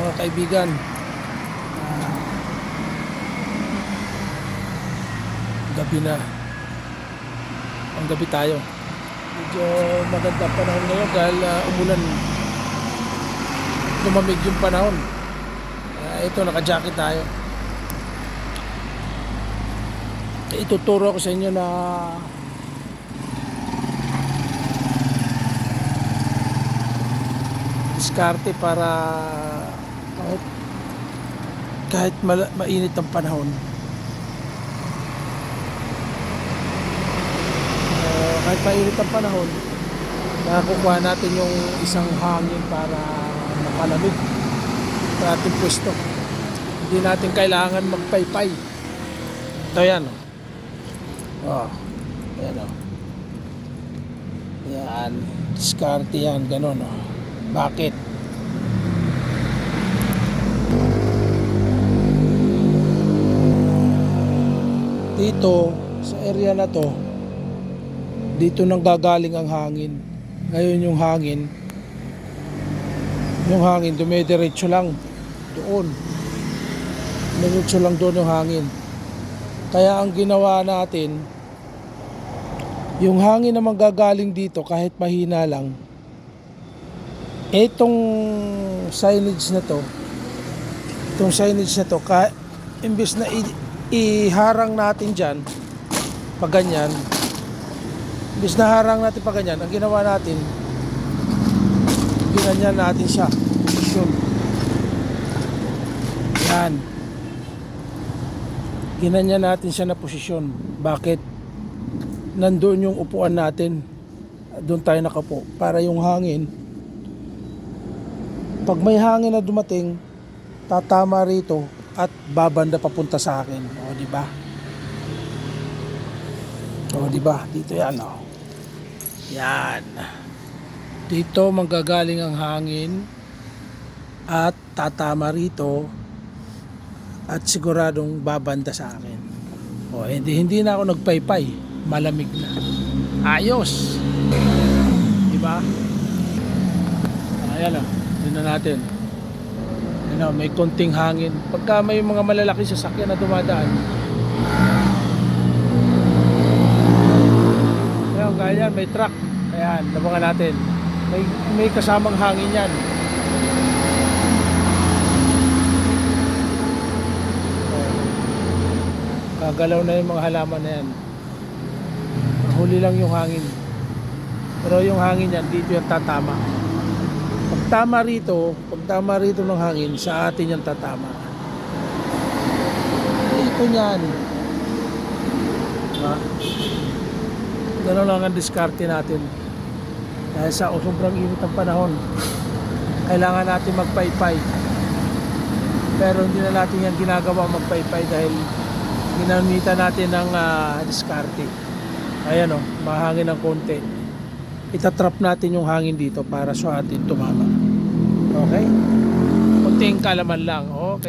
mga kaibigan. Ah, gabi na. Ang gabi tayo. Medyo maganda panahon ngayon dahil ah, umulan. Lumamig yung panahon. Ah, ito, naka-jacket tayo. Ituturo ko sa inyo na diskarte para kahit, kahit mala- mainit ang panahon uh, kahit mainit ang panahon nakakukuha natin yung isang hangin para mapalamig sa ating pwesto hindi natin kailangan magpaypay ito yan oh. oh yan oh. yan diskarte yan ganun oh. Bakit? Dito, sa area na to, dito nang gagaling ang hangin. Ngayon yung hangin, yung hangin dumidiretso lang doon. Diretso lang doon yung hangin. Kaya ang ginawa natin, yung hangin na manggagaling dito kahit mahina lang, Itong signage na to, itong signage na to, ka, imbes na i, iharang natin dyan, pag ganyan, imbes na harang natin pag ganyan, ang ginawa natin, ginanyan natin siya. Yun. Yan. Ginanyan natin siya na posisyon. Bakit? Nandoon yung upuan natin. Doon tayo nakapo. Para yung hangin, pag may hangin na dumating, tatama rito at babanda papunta sa akin. O, di ba? O, di ba? Dito yan, o. Yan. Dito manggagaling ang hangin at tatama rito at siguradong babanda sa akin. O, hindi, hindi na ako nagpaypay. Malamig na. Ayos! Di ba? Ayan o. Yun na natin. Ano, may konting hangin. Pagka may mga malalaki sasakyan na dumadaan. Ayan, kaya may truck. Ayan, labangan natin. May, may kasamang hangin yan. Gagalaw na yung mga halaman na yan. Huli lang yung hangin. Pero yung hangin yan, dito yung tatama tama rito, pag tama rito ng hangin, sa atin yung tatama. Ito niyan. Diba? Ganun lang ang diskarte natin. Dahil sa sobrang init ang panahon, kailangan natin magpaypay. Pero hindi na natin yan ginagawa magpaypay dahil ginamitan natin ng ah, diskarte. Ayan o, mahangin ng konti itatrap natin yung hangin dito para sa atin tumama. Okay? Kunting kalaman lang. Okay.